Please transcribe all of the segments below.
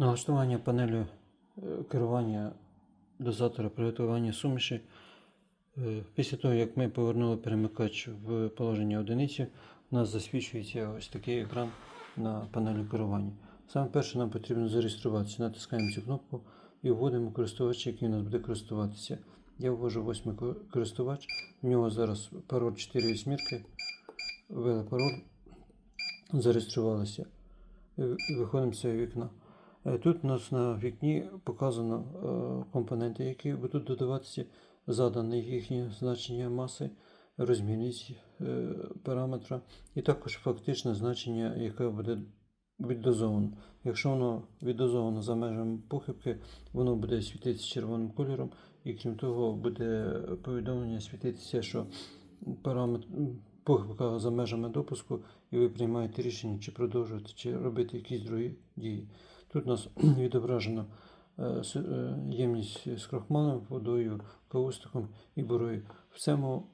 Налаштування панелі е, керування дозатора приготування суміші. Е, Після того, як ми повернули перемикач в положення одиниці, у нас засвічується ось такий екран на панелі керування. Саме перше нам потрібно зареєструватися. Натискаємо цю кнопку і вводимо користувача, який у нас буде користуватися. Я ввожу восьмий користувач. В нього зараз пароль 4 вісьмірки. Ввели пароль, зареєструвалися. Е, Виходимо з цього вікна. Е, Тут у нас на вікні показано е, компоненти, які будуть додаватися, задане їхнє значення маси, розмірність е, параметра, і також фактичне значення, яке буде віддозовано. Якщо воно віддозовано за межами похибки, воно буде світитися червоним кольором, і крім того, буде повідомлення світитися, що параметр похибка за межами допуску, і ви приймаєте рішення, чи продовжувати, чи робити якісь другі дії. Тут у нас відображено е, е, ємність з крохмалем, водою, каустиком і борою. В цьому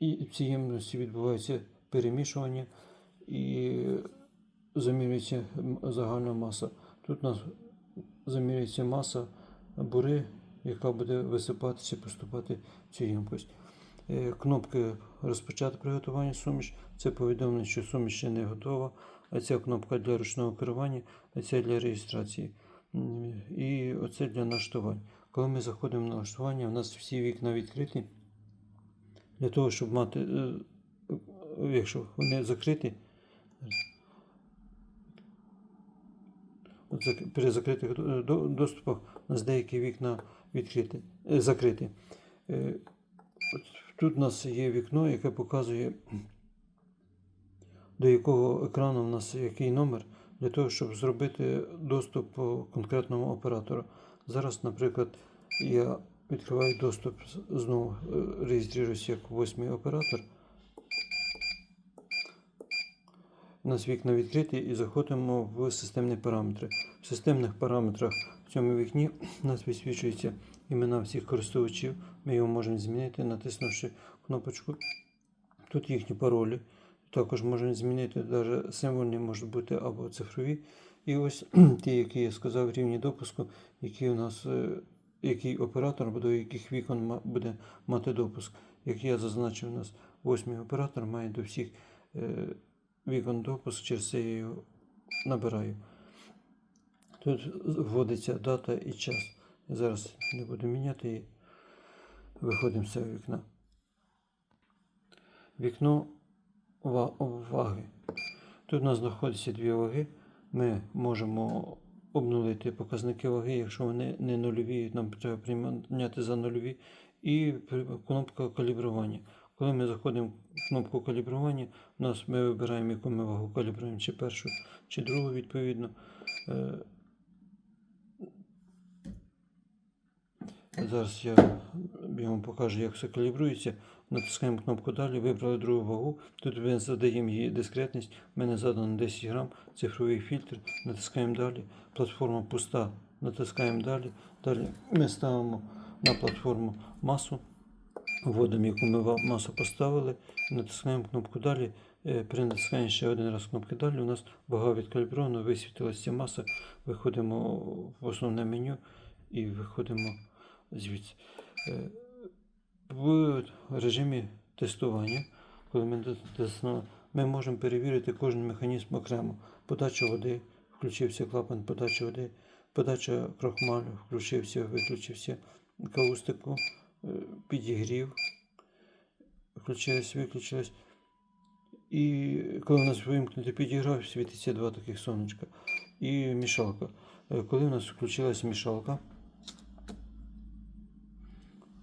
е, в цій ємності відбувається перемішування і замірюється загальна маса. Тут у нас замірюється маса бури, яка буде висипатися, поступати в цю ємкость. Е, Кнопки розпочати приготування суміш. Це повідомлення, що суміш ще не готова. А ця кнопка для ручного керування, а ця для реєстрації. І оце для налаштувань. Коли ми заходимо на налаштування, у нас всі вікна відкриті. Для того, щоб мати, е, якщо вони закриті, при закритих до- до- доступах у нас деякі вікна відкриті, е, закриті. Е, Тут у нас є вікно, яке показує, до якого екрану у нас який номер, для того, щоб зробити доступ по конкретному оператору. Зараз, наприклад, я відкриваю доступ, знову е, реєструюся як восьмий оператор. У нас вікна відкриті і заходимо в системні параметри. В системних параметрах в цьому вікні у нас висвічуються імена всіх користувачів. Ми його можемо змінити, натиснувши кнопочку. Тут їхні паролі. Також можемо змінити, навіть символьні можуть бути або цифрові. І ось ті, які я сказав, рівні допуску, які у нас, е, який оператор до яких вікон буде мати допуск. Як я зазначив, у нас восьмий оператор має до всіх е, вікон допуск, через це я його набираю. Тут вводиться дата і час. Я зараз не буду міняти і виходимо з цього вікна. Вікно ваги. Тут у нас знаходяться дві ваги. Ми можемо обнулити показники ваги, якщо вони не нульові, нам треба прийняти за нульові. І кнопка калібрування. Коли ми заходимо в кнопку калібрування, у нас ми вибираємо, яку ми вагу калібруємо, чи першу, чи другу, відповідно. Е, Зараз я вам покажу, як все калібрується. Натискаємо кнопку далі, вибрали другу вагу. Тут ми задаємо її дискретність. У мене задано 10 грам, цифровий фільтр. Натискаємо далі. Платформа пуста. Натискаємо далі. Далі ми ставимо на платформу масу. Вводимо, яку ми масу поставили. Натискаємо кнопку далі. Е, При натисканні ще один раз кнопки далі. У нас вага відкалібрована, висвітилася маса. Виходимо в основне меню і виходимо звідси. В режимі тестування, коли ми тестуємо, ми можемо перевірити кожен механізм окремо. Подача води, включився клапан подачі води, подача крохмалю, включився, виключився, каустику, е, підігрів, включилось, виключилось. І коли у нас вимкнути підіграв, світиться два таких сонечка. І мішалка. Е, Коли у нас включилась мішалка,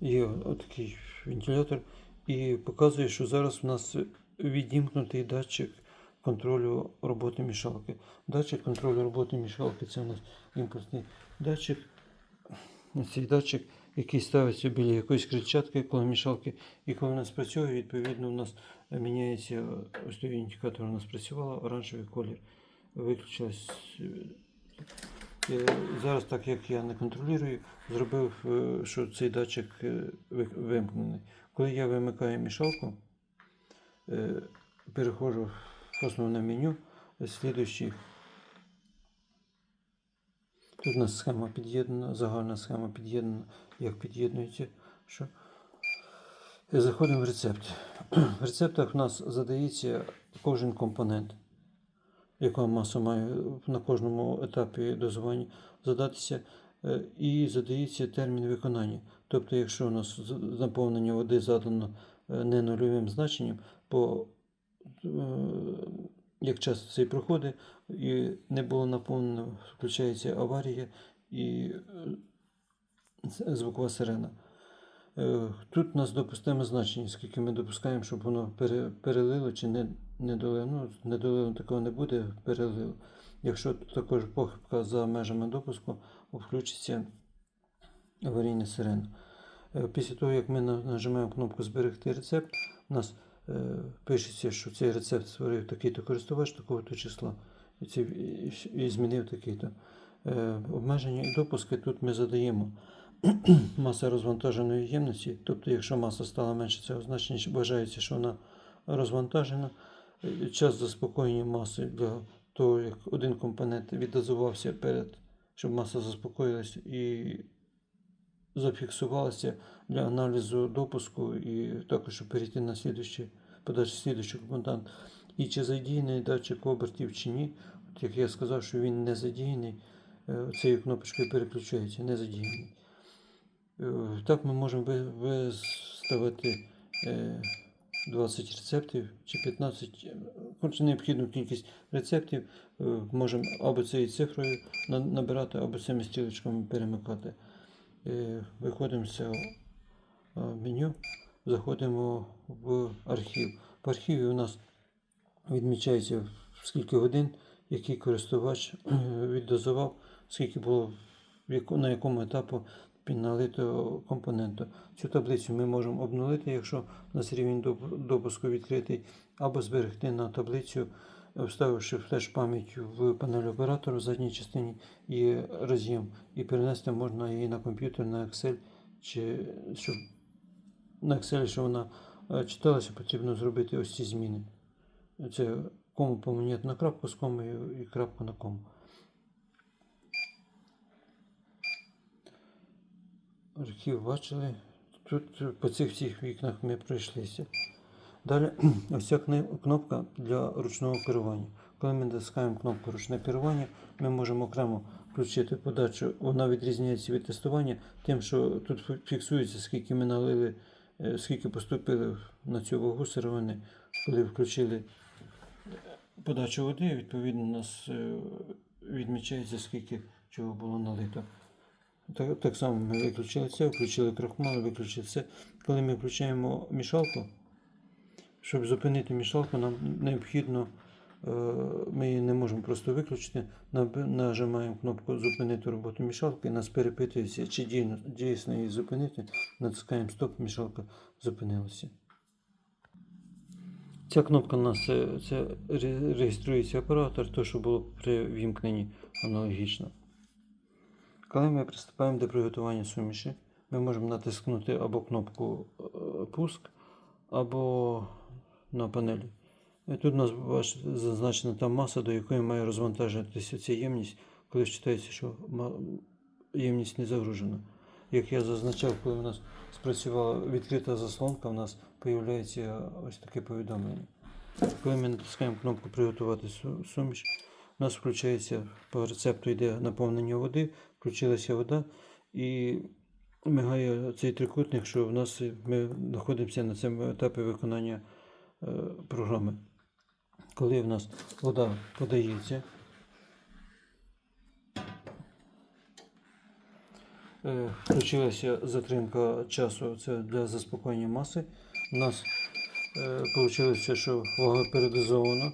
є отакий вентилятор і показує, що зараз у нас відімкнутий датчик контролю роботи мішалки. Датчик контролю роботи мішалки це у нас імпульсний датчик. Цей датчик, який ставиться біля якоїсь кричатки коло мішалки, і коли у нас працює, відповідно у нас міняється ось той індикатор у нас працювала, оранжевий колір. Виключилась. Е, Зараз, так як я не контролюю, зробив, е, що цей датчик е, вимкнений. Коли я вимикаю мішалку, переходжу в основне меню, слідуючий Тут у нас схема під'єднана, загальна схема під'єднана, як під'єднується. Що? Заходимо в рецепт. В рецептах у нас задається кожен компонент, яка маса має на кожному етапі дозування задатися, е, і задається термін виконання. Тобто, якщо у нас наповнення води задано е, не нульовим значенням, по е, як часто це проходить, і не було наповнено, включається аварія і звукова сирена. Е, Тут у нас допустиме значення, скільки ми допускаємо, щоб воно пере- перелило чи не, не долило. Ну, не долило такого не буде, перелило. Якщо також похибка за межами допуску, включиться аварійна сирена. Е, Після того, як ми нажимаємо кнопку Зберегти рецепт, у нас е, пишеться, що цей рецепт створив такий-то користувач такого-то числа і, змінив такий-то. Обмеження і допуски тут ми задаємо маса розвантаженої ємності, тобто якщо маса стала менше цього значення, чи вважається, що вона розвантажена. Час заспокоєння маси для того, як один компонент віддозувався перед, щоб маса заспокоїлася і зафіксувалася для аналізу допуску і також щоб перейти на слідуючий, подальший слідуючий компонент. І чи задіяний датчик обертів чи ні. От як я сказав, що він не задіяний, е, цією кнопочкою переключається, не задіяний. Е, Так ми можемо виставити е, 20 рецептів чи 15, е, коротше, необхідну кількість рецептів. е, Можемо або цією цифрою набирати, або цими стрілочками перемикати. Е, Виходимо з е, меню, заходимо в архів. В архіві у нас відмічається скільки годин, який користувач е, віддозував, скільки було на якому етапу налитого компоненту. Цю таблицю ми можемо обнулити, якщо у нас рівень допуску відкритий, або зберегти на таблицю, вставивши флеш пам'ять в панель оператору в задній частині і роз'єм, і перенести можна її на комп'ютер, на Excel, чи щоб на Excel, щоб вона е, читалася, потрібно зробити ось ці зміни. Це кому поміняти на крапку з комою і крапку на кому. Архів бачили. Тут по цих всіх вікнах ми пройшлися. Далі ось ця кнопка для ручного керування. Коли ми натискаємо кнопку ручне керування, ми можемо окремо включити подачу. Вона відрізняється від тестування тим, що тут фіксується, скільки ми налили, е, скільки поступили на цю вагу сировини, коли включили подачу води, відповідно, у нас е, відмічається, скільки чого було налито. Так, так само ми виключили це, включили крахмал, виключили це. Коли ми включаємо мішалку, щоб зупинити мішалку, нам необхідно, е, ми її не можемо просто виключити, нажимаємо кнопку Зупинити роботу мішалки, нас перепитується, чи дійсно, дійсно її зупинити, натискаємо стоп, мішалка зупинилася. Ця кнопка у нас це, це реєструється оператор, то, що було при вімкненні аналогічно. Коли ми приступаємо до приготування суміші, ми можемо натискнути або кнопку е, пуск, або на панелі. І тут у нас зазначена та маса, до якої має розвантажитися ця ємність, коли вважається, що ємність не загружена. Як я зазначав, коли у нас спрацювала відкрита заслонка, у нас з'являється ось таке повідомлення. Коли ми натискаємо кнопку Приготувати суміш, у нас включається по рецепту йде наповнення води, включилася вода і мигає цей трикутник, що в нас ми знаходимося на цьому етапі виконання е, програми. Коли в нас вода подається, е, включилася затримка часу це для заспокоєння маси. У нас вийшло, що вага передозована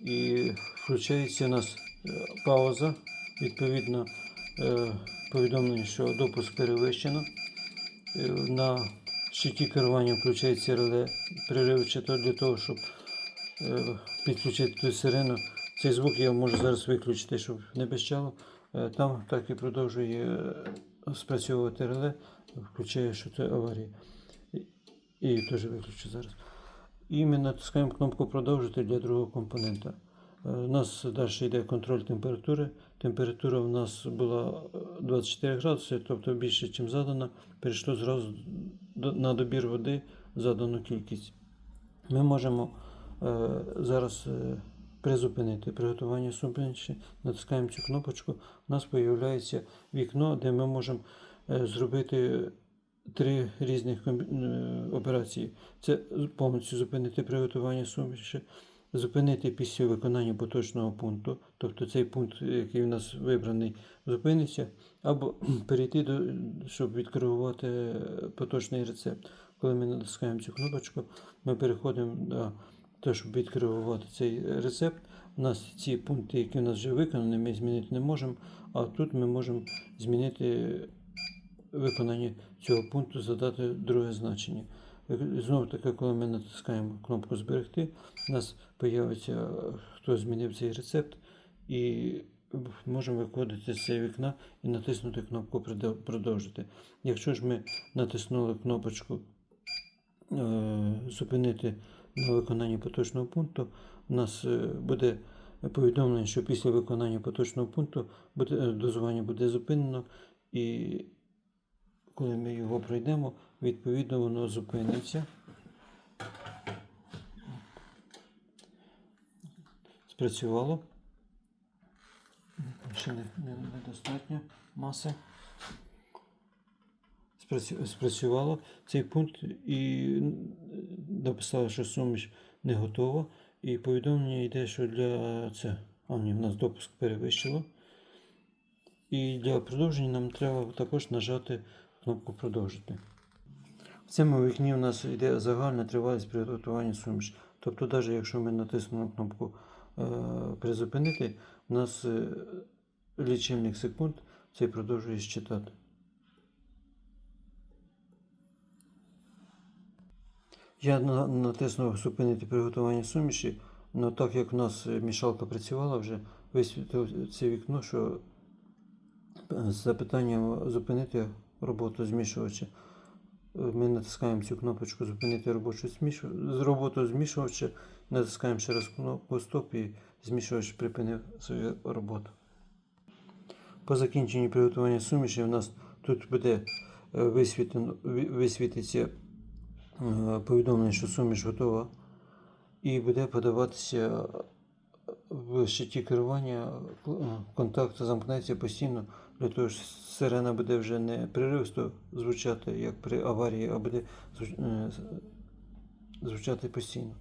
і включається у нас е, пауза. Відповідно, е, повідомлення, що допуск перевищено. Е, На щиті керування включається реле переривчато для того, щоб підключити ту сирену. Цей звук я можу зараз виключити, щоб не пищало. Там так і продовжує спрацьовувати реле, включає, що це аварія. І теж виключу зараз. І ми натискаємо кнопку продовжити для другого компонента. Е, У нас далі йде контроль температури. Температура у нас була е, 24 градуси, тобто більше, ніж задано. Перейшло зразу на добір води задану кількість. Ми можемо е, зараз е, призупинити приготування суміші, натискаємо цю кнопочку. У нас з'являється вікно, де ми можемо е, зробити три різних е, операції. Це повністю зупинити приготування суміші, зупинити після виконання поточного пункту, тобто цей пункт, який у нас вибраний, зупиниться, або перейти до щоб відкоригувати поточний рецепт. Коли ми натискаємо цю кнопочку, ми переходимо до того, щоб відкоригувати цей рецепт. У нас ці пункти, які у нас вже виконані, ми змінити не можемо, а тут ми можемо змінити виконання цього пункту, задати друге значення. Знову таки, коли ми натискаємо кнопку Зберегти, у нас з'явиться, хто змінив цей рецепт, і можемо виходити з цього вікна і натиснути кнопку Продовжити. Якщо ж ми натиснули кнопочку е, Зупинити на виконання поточного пункту, у нас е, буде повідомлення, що після виконання поточного пункту е, дозування буде зупинено, і коли ми його пройдемо, відповідно воно зупиниться. Спрацювало. Ще не, не, недостатньо маси. Спрацювало цей пункт і написало, що суміш не готова. І повідомлення йде, що для це. А ні, в нас допуск перевищило. І для продовження нам треба також нажати кнопку продовжити. В цьому вікні у нас йде загальна тривалість приготування суміш. Тобто, навіть якщо ми натиснемо кнопку е, призупинити, у нас е, лічильник секунд цей продовжує щитати. Я натиснув зупинити приготування суміші, але так як в нас мішалка працювала вже, висвітило це вікно, що е, з запитанням зупинити роботу змішувача. Е, Ми натискаємо цю кнопочку зупинити робочу змішу... роботу змішувача, натискаємо ще раз кнопку стоп і змішувач припинив свою роботу. По закінченні приготування суміші у нас тут буде е, висвітлено, висвітиться е, повідомлення, що суміш готова, і буде подаватися в щиті керування контакт замкнеться постійно, для того, що сирена буде вже не приривсто звучати, як при аварії, а буде е, звучати постійно.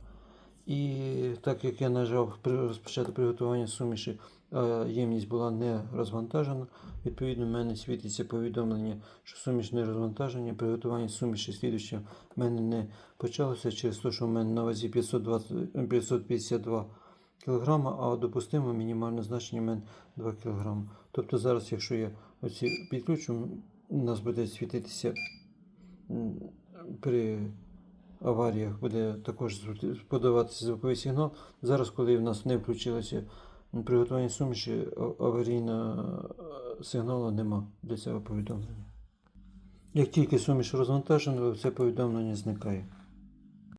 І так як я нажав при розпочати приготування суміші, а ємність була не розвантажена, відповідно, в мене світиться повідомлення, що суміш не розвантаження, приготування суміші слідуюче в мене не почалося через те, що в мене на вазі 520, 552 кг, а допустимо мінімальне значення в мене 2 кг. Тобто зараз, якщо я оці підключу, у нас буде світитися при аваріях буде також подаватися звуковий сигнал. Зараз, коли в нас не включилося приготування суміші, аварійного е, сигналу нема для цього повідомлення. Як тільки суміш розвантажена, це повідомлення зникає.